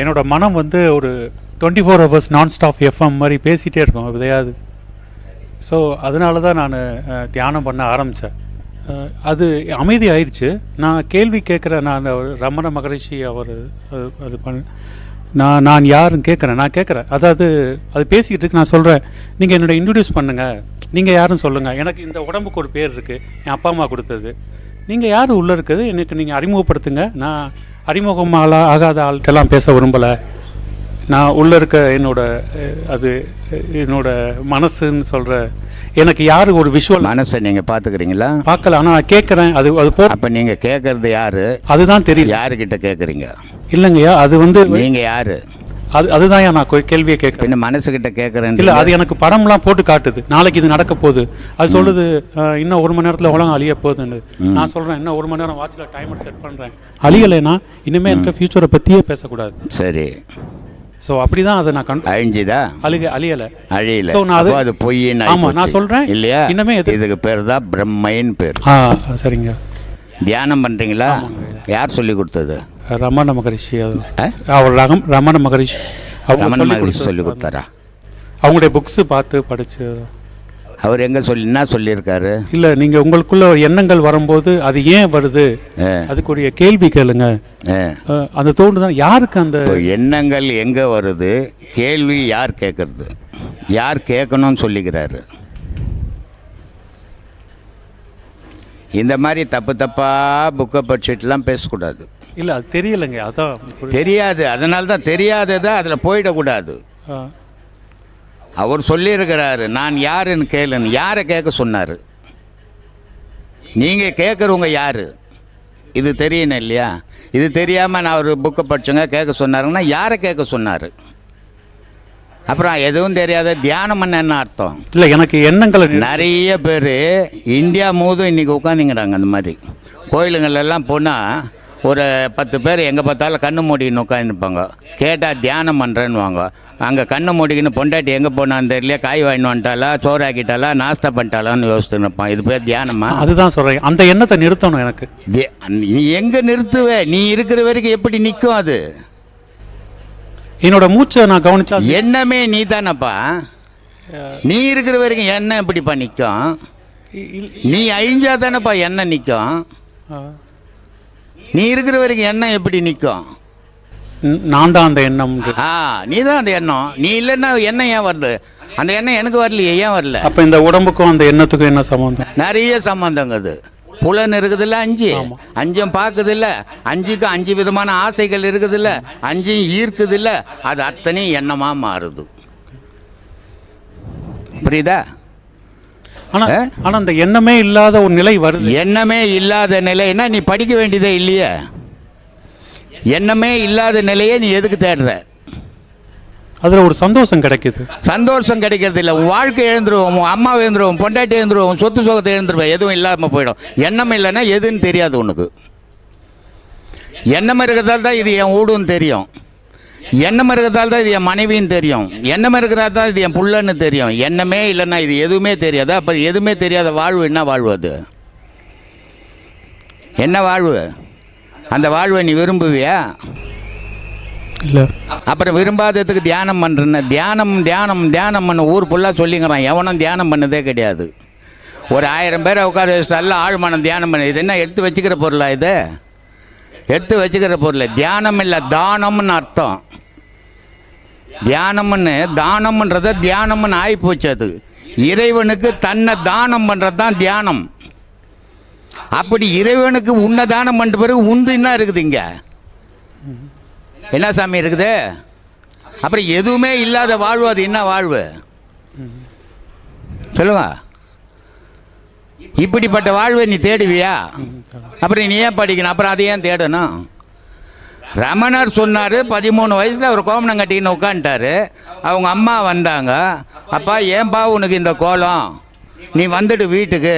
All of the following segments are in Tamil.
என்னோட மனம் வந்து ஒரு twenty four hours non stop FM மாதிரி பேசிகிட்டே இருக்கும் எதையாவது ஸோ அதனால தான் நான் தியானம் பண்ண ஆரம்பித்தேன் அது அமைதி ஆயிடுச்சு நான் கேள்வி கேட்குறேன் நான் அந்த ரமண மகரிஷி அவர் அது அது பண்ண நான் நான் யாருன்னு கேட்குறேன் நான் கேட்குறேன். அதாவது அது பேசிக்கிட்டு இருக்கு நான் சொல்கிறேன் நீங்கள் என்னோட இன்ட்ரடியூஸ் பண்ணுங்கள் நீங்கள் யாருன்னு சொல்லுங்கள் எனக்கு இந்த உடம்புக்கு ஒரு பேர் இருக்குது என் அப்பா அம்மா கொடுத்தது. நீங்கள் யார் உள்ளே இருக்குது? எனக்கு நீங்கள் அறிமுகப்படுத்துங்க. நான் அறிமுகமாக ஆகாத ஆள்கிட்டலாம் பேச விரும்பலை. நான் உள்ளே இருக்க என்னோட அது என்னோட மனசுன்னு சொல்கிற எனக்கு யார் ஒரு விஷுவல் மனசை நீங்கள் பார்த்துக்கிறீங்களா? பார்க்கல ஆனால் நான் கேட்குறேன் அது அது போ அப்போ நீங்கள் கேட்கறது யாரு? அதுதான் தெரியல யாருக்கிட்ட கேட்குறீங்க இல்லைங்கய்யா அது வந்து நீங்கள் யாரு? அது அதுதான் நான் கேள்வியை கேட்குறேன். பின்ன மனசுக்கிட்ட கேட்குறேன். இல்லை அது எனக்கு படம்லாம் போட்டு காட்டுது. நாளைக்கு இது நடக்க போகுது. அது சொல்லுது இன்னும் ஒரு மணி நேரத்தில் உலகம் அழிய போகுதுன்னு. நான் சொல்கிறேன் இன்னும் ஒரு மணி நேரம் வாட்சில் டைமர் செட் பண்ணுறேன் அழியலைன்னா இனிமேல் இருக்க ஃபியூச்சரை பற்றியே பேசக்கூடாது. சரி. ஸோ அப்படி தான் அதை நான் கண் அழிஞ்சுதா? அழுக அழியலை. அழியல. So, நான் அது- அப்போ அது பொய்ன்னு ஆமா, ஆயிப்போச்சு. நான் சொல்றேன். இல்லையா? இன்னமே எது- இதுக்கு பேர் தான் பிரம்மைன்னு பேர். ஆ சரிங்க. தியானம் பண்ணுறீங்களா யார் சொல்லி கொடுத்தது? ரமண மகரிஷி? அவர் ரகம் ரமண மகரிஷி ரமண மகரிஷி. சொல்லி கொடுத்தாரா? அவங்களுடைய புக்ஸ் பார்த்து படிச்சு. அவர் எங்கே சொல்லி என்ன சொல்லியிருக்காரு? இல்லை நீங்கள் உங்களுக்குள்ள எண்ணங்கள் வரும்போது அது ஏன் வருது? அதுக்குரிய கேள்வி கேளுங்க. அந்த தோண்டுதான் யாருக்கு அந்த எண்ணங்கள் எங்கே வருது? கேள்வி யார் கேட்கறது யார் கேட்கணும்னு சொல்லிக்கிறாரு? இந்த மாதிரி தப்பு தப்பாக புக்கை படிச்சுட்டுலாம் பேசக்கூடாது. இல்லை அது தெரியலைங்க. அதான் தெரியாது. அதனால தான் தெரியாததை அதில் போயிடக்கூடாது. அவர் சொல்லியிருக்கிறாரு நான் யாருன்னு கேளுன்னு. யாரை கேட்க சொன்னார்? நீங்கள் கேட்குறவங்க யார்? இது தெரியணும் இல்லையா? இது தெரியாமல் நான் ஒரு புக்கை படிச்சேங்க கேட்க சொன்னாருங்கன்னா யாரை கேட்க சொன்னார்? அப்புறம் எதுவும் தெரியாத தியானம் பண்ண என்ன அர்த்தம்? இல்லை எனக்கு எண்ணங்களை நிறைய பேர் இந்தியா முழுதும் இன்றைக்கி உட்காந்துங்கிறாங்க அந்த மாதிரி. கோயிலுங்களெல்லாம் போனால் ஒரு பத்து பேர் எங்கே பார்த்தாலும் கண்ணு மூடின்னு உட்காந்துருப்பாங்க கேட்டால் தியானம் பண்ணுறேன்னுவாங்க அங்கே கண்ணு மூடிக்கின்னு பொண்டாட்டி எங்கே போனான்னு தெரியல காய் வாங்கிட்டு வந்துட்டாலா சோறு ஆக்கிட்டாலா நாஸ்தா பண்ணிட்டாலான்னு யோசித்து நிற்பான் இது பேர் தியானமா? அதுதான் சொல்கிறேன் அந்த எண்ணத்தை நிறுத்தணும் எனக்கு. நீ எங்கே நிறுத்துவ? நீ இருக்கிற வரைக்கும் எப்படி நிற்கும் அது? என்னோட மூச்சை நான் கவனிச்சா எண்ணமே நீ தானப்பா நீ இருக்கிற வரைக்கும் எண்ணம் எப்படிப்பா நிற்கும் நீ அழிஞ்சா தானேப்பா எண்ணெய் நிற்கும். நீ இருக்கிற வரைக்கும் எண்ணம் எப்படி நிற்கும் நான் தான் அந்த எண்ணம். ஆ நீ தான் அந்த எண்ணம். நீ இல்லைன்னா எண்ணெய் ஏன் வருது? அந்த எண்ணெய் எனக்கு வரலையே ஏன் வரல? அப்போ இந்த உடம்புக்கும் அந்த எண்ணத்துக்கும் என்ன சம்மந்தம் நிறைய சம்பந்தங்க அது. புலன் இருக்குதுல்ல அஞ்சு. அஞ்சும் பார்க்குதில்ல. அஞ்சுக்கும் அஞ்சு விதமான ஆசைகள் இருக்குதுல்ல. அஞ்சையும் ஈர்க்குதில்ல. அது அத்தனையும் எண்ணமாக மாறுது. புரியுதா? ஆனா ஆ? ஆனா அந்த எண்ணமே இல்லாத ஒரு நிலை வருது. எண்ணமே இல்லாத நிலைன்னா நீ படிக்க வேண்டியதே இல்லையே. எண்ணமே இல்லாத நிலையை நீ எதுக்கு தேடுற? அதுல ஒரு சந்தோஷம் கிடைக்குது. சந்தோஷம் கிடைக்கிறது இல்லை. உன் வாழ்க்கை எழுந்துருவோம் உன் அம்மா எழுந்துருவோம் பொண்டாட்டி எழுந்துருவோம் சொத்து சுகத்தை எழுந்துருவோம் எதுவும் இல்லாமல் போயிடும். எண்ணம் இல்லைன்னா எதுன்னு தெரியாது உனக்கு. எண்ணம் இருக்கிறதால தான் இது என் ஊடுன்னு தெரியும். எண்ணம் இருக்கிறதால தான் இது என் மனைவின்னு தெரியும். எண்ணம் இருக்கிறதால தான் இது என் புள்ளன்னு தெரியும். எண்ணமே இல்லைன்னா இது எதுவுமே தெரியாது. அப்போ எதுவுமே தெரியாத வாழ்வு என்ன வாழ்வு அது? என்ன வாழ்வு? அந்த வாழ்வை நீ விரும்புவியா? இல்ல. அப்புறம் விரும்பாததுக்கு தியானம் பண்ணுறேன்னு தியானம் தியானம் தியானம் பண்ண. ஊர் ஃபுல்லாக சொல்லிங்கிறான் எவனும் தியானம் பண்ணதே கிடையாது. ஒரு ஆயிரம் பேரை உட்கார வச்சுட்டு எல்லாம் ஆழ்மனம் தியானம் பண்ண. இது என்ன எடுத்து வச்சுக்கிற பொருளா இது? எடுத்து வச்சுக்கிற பொருள் தியானம் இல்லை தானம்னு அர்த்தம். தியானம்னு தானம்ன்றத தியானம்னு ஆகிப்போச்சு அது. இறைவனுக்கு தன்னை தானம் பண்ணுறது தான் தியானம். அப்படி இறைவனுக்கு உன்னை தானம் பண்ணுற பிறகு உந்து என்ன இருக்குது இங்கே? என்ன சாமி இருக்குது? அப்புறம் எதுவுமே இல்லாத வாழ்வு அது என்ன வாழ்வு? சொல்லுங்க. இப்படிப்பட்ட வாழ்வை நீ தேடுவியா? அப்புறம் நீ ஏன் படிக்கணும்? அப்புறம் அதை ஏன் தேடணும்? ரமணர் சொன்னார் பதிமூணு வயசில் அவர் கோமணம் கட்டிக்கின்னு உட்காந்துட்டாரு அவங்க அம்மா வந்தாங்க. அப்பா ஏன்பா உனக்கு இந்த கோலம்? நீ வந்துட்டு வீட்டுக்கு.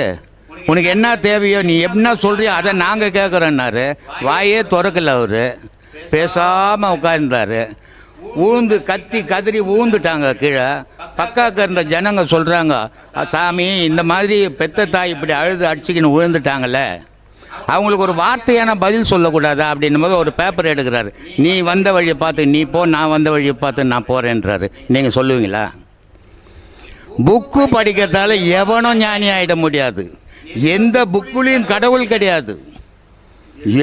உனக்கு என்ன தேவையோ நீ என்ன சொல்கிறியோ அதை நாங்கள் கேட்குறோன்னாரு வாயே திறக்கல அவர். பேசாமல் உட்கார்ந்தாரு ஊந்து கத்தி கதறி ஊந்துட்டாங்க கீழே. பக்காக்க இருந்த ஜனங்க சொல்கிறாங்க சாமி இந்த மாதிரி பெத்த தாய் இப்படி அழுது அடிச்சுக்கின்னு விழுந்துட்டாங்களே அவங்களுக்கு ஒரு வார்த்தையான பதில் சொல்லக்கூடாதா அப்படின்னும் போது ஒரு பேப்பர் எடுக்கிறாரு. நீ வந்த வழியை பார்த்து நீ போ நான் வந்த வழியை பார்த்து நான் போகிறேன்றாரு நீங்கள் சொல்லுவீங்களா? புக்கு படிக்கிறதால எவனும் ஞானி ஆகிட முடியாது. எந்த புக்குலேயும் கடவுள் கிடையாது.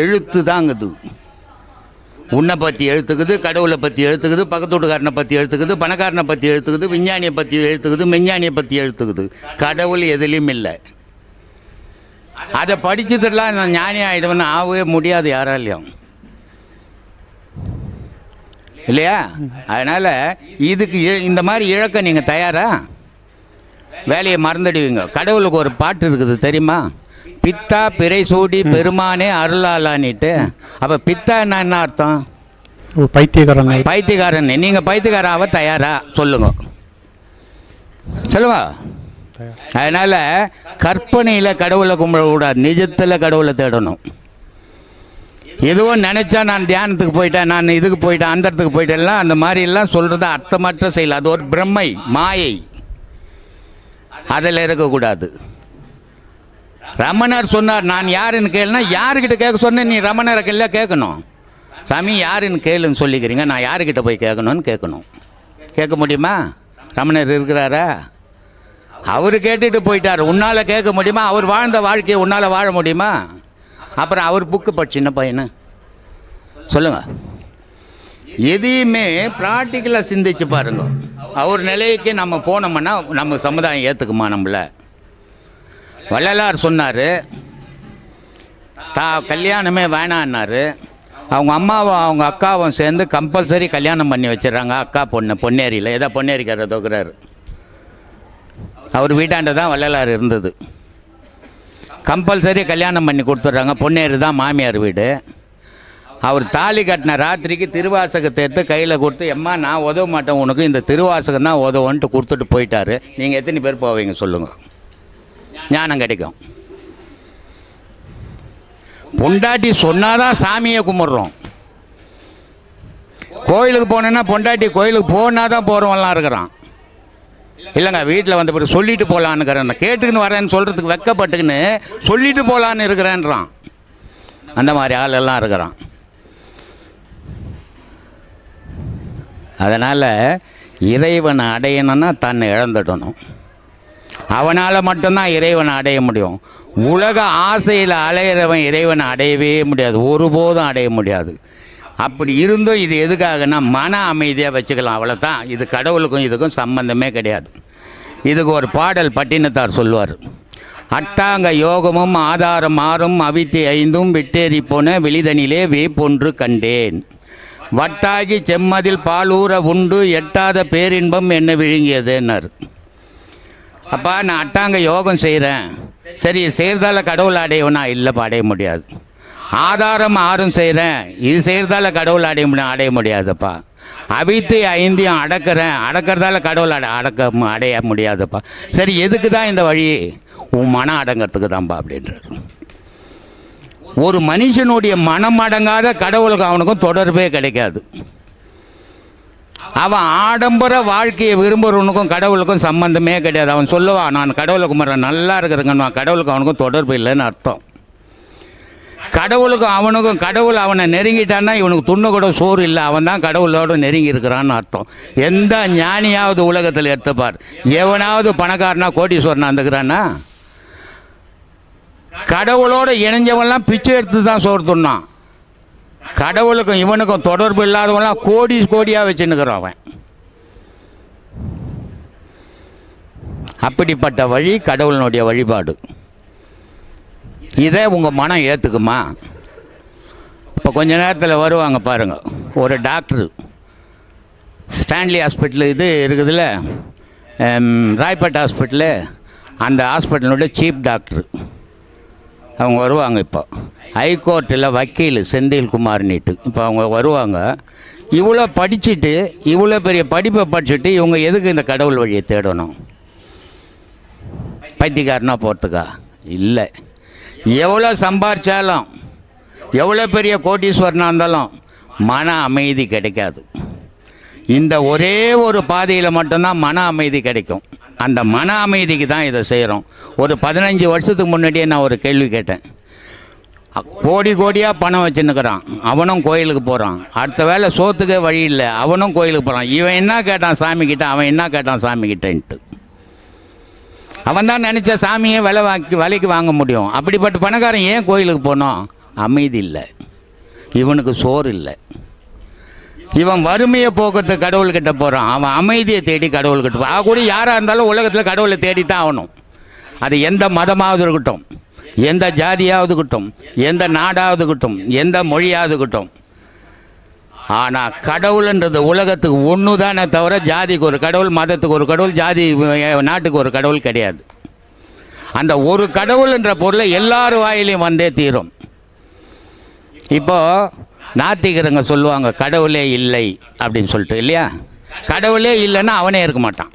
எழுத்து தாங்குது. உன்னை பற்றி எழுத்துக்குது கடவுளை பற்றி எழுத்துக்குது பக்கத்து வீட்டுக்காரனை பற்றி எழுத்துக்குது பணக்காரனை பற்றி எழுத்துக்குது விஞ்ஞானியை பற்றி எழுத்துக்குது மெஞ்ஞானியை பற்றி எழுத்துக்குது. கடவுள் எதுலேயும் இல்லை. அதை படிச்சதுலாம் நான் ஞானி ஆகிடுவேன்னு ஆகவே முடியாது யாராலையும். இல்லையா? அதனால் இதுக்கு இந்த மாதிரி இழக்க நீங்கள் தயாரா? வேலையை மறந்துடுவீங்க. கடவுளுக்கு ஒரு பாட்டு இருக்குது தெரியுமா? பித்தா பிறை சூடி பெருமானே அருளாலான்னுட்டு அப்போ பித்தா என்ன என்ன அர்த்தம்? ஒரு பைத்தியக்காரங்க. பைத்தியக்காரன். நீங்கள் பைத்தியக்காரன் ஆக தயாரா? சொல்லுங்க. சொல்லுங்க. அதனால் கற்பனையில் கடவுளை கும்பிடக்கூடாது நிஜத்தில் கடவுளை தேடணும். எதுவும் நினச்சா நான் தியானத்துக்கு போயிட்டேன் நான் இதுக்கு போயிட்டேன் அந்த இடத்துக்கு போயிட்டேன்லாம் அந்த மாதிரிலாம் சொல்கிறது அர்த்தமற்ற செயல். அது ஒரு பிரம்மை மாயை. அதில் இருக்கக்கூடாது. ரமணர் சொன்னார் நான் யாருன்னு கேளுனா யாருக்கிட்ட கேட்க சொன்னேன் நீ ரமணரை கேள்ல கேட்கணும். சாமி யாருன்னு கேளுன்னு சொல்லிக்கிறீங்க நான் யாருக்கிட்ட போய் கேட்கணும்னு கேட்கணும். கேட்க முடியுமா? ரமணர் இருக்கிறாரா? அவர் கேட்டுட்டு போயிட்டார். உன்னால் கேட்க முடியுமா? அவர் வாழ்ந்த வாழ்க்கையை உன்னால் வாழ முடியுமா? அப்புறம் அவர் புக்கு படிச்சின்ன பையனு? சொல்லுங்கள் எதையுமே ப்ராக்டிக்கலாக சிந்திச்சு பாருங்க. அவர் நிலைக்கு நம்ம போனோம்னா நம்ம சமுதாயம் ஏற்றுக்குமா நம்மள? வள்ளலார் சொன்னார். தா கல்யாணமே வேணான்னாரு. அவங்க அம்மாவும் அவங்க அக்காவும் சேர்ந்து கம்பல்சரி கல்யாணம் பண்ணி வச்சிடறாங்க. அக்கா பொண்ணு பொன்னேரியில். ஏதோ பொன்னேரிக்கார தொகுறாரு அவர் வீட்டாண்ட தான் வள்ளலார் இருந்தது. கம்பல்சரி கல்யாணம் பண்ணி கொடுத்துட்றாங்க. பொன்னேறு தான் மாமியார் வீடு. அவர் தாலி கட்டின ராத்திரிக்கு திருவாசகத்தை எடுத்து கையில் கொடுத்து எம்மா நான் உதவ மாட்டேன் உனக்கு. இந்த திருவாசகம் தான் உதவுன்ட்டு கொடுத்துட்டு போயிட்டாரு. நீங்கள் எத்தனை பேர் போவீங்க சொல்லுங்கள் ஞானம் கிடைக்கும். பொண்டாட்டி சொன்னாதான் சாமியை கும்பிட்றோம். கோயிலுக்கு போனேன்னா பொண்டாட்டி கோயிலுக்கு போனால் தான் போகிறவன்லாம் இருக்கிறான். இல்லைங்க வீட்டில் வந்த பிறகு சொல்லிட்டு போகலான்னுக்கிறேன் கேட்டுக்கின்னு வரேன்னு சொல்கிறதுக்கு வெக்கப்பட்டுக்கின்னு சொல்லிட்டு போகலான்னு இருக்கிறேன்றான். அந்த மாதிரி ஆள் எல்லாம் இருக்கிறான். அதனால் இறைவனை அடையணும்னா தன்னை இழந்துடணும். அவனால் மட்டும்தான் இறைவனை அடைய முடியும். உலக ஆசையில் அலையிறவன் இறைவனை அடையவே முடியாது. ஒருபோதும் அடைய முடியாது. அப்படி இருந்தும் இது எதுக்காகனா மன அமைதியாக வச்சுக்கலாம் அவ்வளோதான் இது கடவுளுக்கும் இதுக்கும் சம்பந்தமே கிடையாது. இதுக்கு ஒரு பாடல் பட்டினத்தார் சொல்லுவார். அட்டாங்க யோகமும் ஆதாரம் மாறும் அவித்தி ஐந்தும் விட்டேறி போன வெளிதனிலே வேப்பொன்று கண்டேன். வட்டாகி செம்மதில் பாலூர உண்டு எட்டாத பேரின்பம் என்ன விழுங்கியதுன்னார். அப்பா நான் அட்டாங்க யோகம் செய்கிறேன் சரி செய்கிறதால கடவுள் அடையவனா? இல்லைப்பா அடைய முடியாது. ஆதாரம் ஆறும் செய்கிறேன் இது செய்கிறதால கடவுள் அடைய முடியும் அடைய முடியாதுப்பா. அவித்து ஐந்தையும் அடக்கிறேன். அடக்கிறதால கடவுள் அட அடக்க அடைய முடியாதுப்பா. சரி எதுக்கு தான் இந்த வழி? உன் மனம் அடங்கிறதுக்கு தான்ப்பா அப்படின்றார். ஒரு மனுஷனுடைய மனம் அடங்காத கடவுளுக்கு அவனுக்கும் தொடர்பே கிடைக்காது. அவன் ஆடம்பர வாழ்க்கையை விரும்புகிறவனுக்கும் கடவுளுக்கும் சம்பந்தமே கிடையாது. அவன் சொல்லுவான் நான் கடவுளை கும்பிட்றேன் நல்லா இருக்கிறேங்கன்னு கடவுளுக்கு அவனுக்கும் தொடர்பு இல்லைன்னு அர்த்தம். கடவுளுக்கும் அவனுக்கும் கடவுள் அவனை நெருங்கிட்டான்னா இவனுக்கு துண்ணு கூட சோறு இல்லை. அவன் தான் கடவுளோட நெருங்கி இருக்கிறான்னு அர்த்தம். எந்த ஞானியாவது உலகத்தில் எடுத்துப்பார். எவனாவது பணக்காரனா கோடீஸ்வரனா இருந்துக்கிறானா கடவுளோட இணைஞ்சவன்லாம் பிச்சை எடுத்து தான் சோறு துண்ணான் கடவுளுக்கும் இவனுக்கும் தொடர்பு இல்லாதவன்லாம் கோடி கோடியாக வச்சுன்னுக்குறான் அவன். அப்படிப்பட்ட வழி கடவுளினுடைய வழிபாடு. இதே உங்கள் மனம் ஏற்றுக்குமா இப்போ கொஞ்ச நேரத்தில் வருவாங்க பாருங்கள் ஒரு டாக்டரு. ஸ்டான்லி ஹாஸ்பிட்டல் இது இருக்குதுல்ல. ராய்பேட் ஹாஸ்பிட்டலு. அந்த ஹாஸ்பிட்டலுடைய சீஃப் டாக்டர். அவங்க வருவாங்க இப்போ. ஹைகோர்ட்டில் வக்கீல் செந்தில் குமார்னிட்டு இப்போ அவங்க வருவாங்க. இவ்வளோ படிச்சுட்டு இவ்வளோ பெரிய படிப்பை படிச்சுட்டு இவங்க எதுக்கு இந்த கடவுள் வழியை தேடணும்? பைத்தியக்காரனா போகிறதுக்கா இல்லை. எவ்வளோ சம்பாரித்தாலும் எவ்வளோ பெரிய கோட்டீஸ்வரனாக இருந்தாலும் மன அமைதி கிடைக்காது. இந்த ஒரே ஒரு பாதையில் மட்டும்தான் மன அமைதி கிடைக்கும். அந்த மன அமைதிக்கு தான் இதை செய்கிறோம் ஒரு பதினஞ்சு வருஷத்துக்கு முன்னாடியே நான் ஒரு கேள்வி கேட்டேன். கோடி கோடியாக பணம் வச்சுன்னுக்குறான். அவனும் கோயிலுக்கு போகிறான் அடுத்த வேளை சோத்துக்கே வழி இல்லை. அவனும் கோயிலுக்கு போகிறான் இவன் என்ன கேட்டான் சாமி கிட்ட அவன் என்ன கேட்டான் சாமி கிட்டன்ட்டு அவன் தான் நினச்ச சாமியை விலை வாங்கி விலைக்கு வாங்க முடியும். அப்படிப்பட்ட பணக்காரன் ஏன் கோயிலுக்கு போனோம்? அமைதி இல்லை. இவனுக்கு சோறு இல்லை. இவன் வறுமையை போக்குறது கடவுள்கிட்ட போகிறான் அவன் அமைதியை தேடி கடவுள்கிட்ட போ ஆக கூட யாராக இருந்தாலும் உலகத்தில் கடவுளை தேடி தான் ஆகணும். அது எந்த மதமாவது இருக்கட்டும் எந்த ஜாதியாவது இருக்கட்டும் எந்த நாடாவது இருக்கட்டும் எந்த மொழியாவது இருக்கட்டும். ஆனால் கடவுள்ன்றது உலகத்துக்கு ஒன்று தானே தவிர ஜாதிக்கு ஒரு கடவுள் மதத்துக்கு ஒரு கடவுள் ஜாதி நாட்டுக்கு ஒரு கடவுள் கிடையாது. அந்த ஒரு கடவுள்ன்ற பொருளை எல்லார் வாயிலையும் வந்தே தீரும். இப்போ நாத்திகருங்க சொல்லுவாங்க கடவுளே இல்லை அப்படின்னு சொல்லிட்டு இல்லையா? கடவுளே இல்லைன்னா அவனே இருக்க மாட்டான்.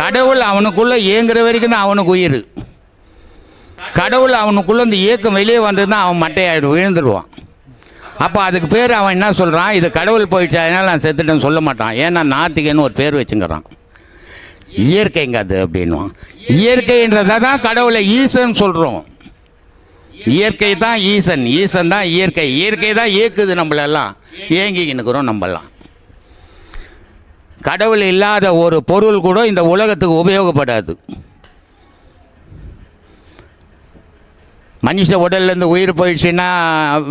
கடவுள் அவனுக்குள்ளே இயங்குற வரைக்கும் தான் அவனுக்கு உயிர். கடவுள் அவனுக்குள்ளே இந்த இயக்கம் வெளியே வந்ததுன்னா அவன் மட்டையாயிடும் விழுந்துருவான். அப்போ அதுக்கு பேர் அவன் என்ன சொல்கிறான் இது கடவுள் போயிடுச்சு? அதனால் நான் செத்துட்டேன்னு சொல்ல மாட்டான். ஏன்னா நாத்திகன்னு ஒரு பேர் வச்சுங்கிறான். இயற்கைங்க அது அப்படின்வான் இயற்கைன்றதை தான் கடவுளை ஈசன் சொல்கிறோம் இயற்கை தான் ஈசன். ஈசன் தான் இயற்கை. இயற்கை தான் இயக்குது நம்மளெல்லாம். ஏங்கிக்கின்னுக்குறோம் நம்மளாம் கடவுள் இல்லாத ஒரு பொருள் கூட இந்த உலகத்துக்கு உபயோகப்படாது. மனுஷ உடல்லேருந்து உயிர் போயிடுச்சுன்னா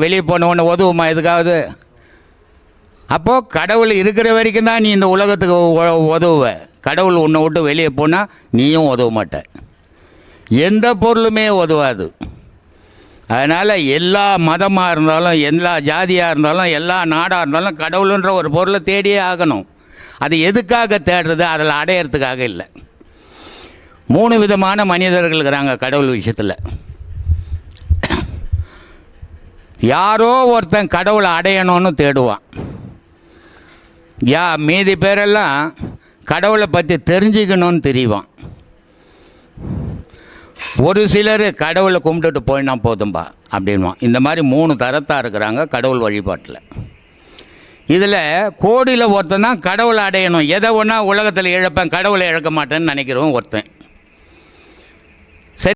வெளியே போனவொன்னு உதவுமா எதுக்காவது? அப்போது கடவுள் இருக்கிற வரைக்கும் தான் நீ இந்த உலகத்துக்கு உதவுவ கடவுள் உன்னை விட்டு வெளியே போனால் நீயும் உதவ மாட்ட. எந்த பொருளுமே உதவாது அதனால் எல்லா மதமாக இருந்தாலும் எல்லா ஜாதியாக இருந்தாலும் எல்லா நாடாக இருந்தாலும் கடவுளுன்ற ஒரு பொருளை தேடியே ஆகணும். அது எதுக்காக தேடுறது? அதில் அடையிறதுக்காக இல்லை. மூணு விதமான மனிதர்கள் இருக்கிறாங்க கடவுள் விஷயத்தில். யாரோ ஒருத்தன் கடவுளை அடையணும்னு தேடுவான். யா மீதி பேரெல்லாம் கடவுளை பற்றி தெரிஞ்சுக்கணும்னு தெரியவான் ஒரு சிலர் கடவுளை கும்பிட்டுட்டு போயினா போதும்பா அப்படின்வான். இந்த மாதிரி மூணு தரத்தாக இருக்கிறாங்க கடவுள் வழிபாட்டில். இதில் கோடியில் ஒருத்தன் தான் கடவுளை அடையணும். எதை ஒன்றா உலகத்தில் இழப்பேன் கடவுளை இழக்க மாட்டேன்னு நினைக்கிறவன் ஒருத்தன்.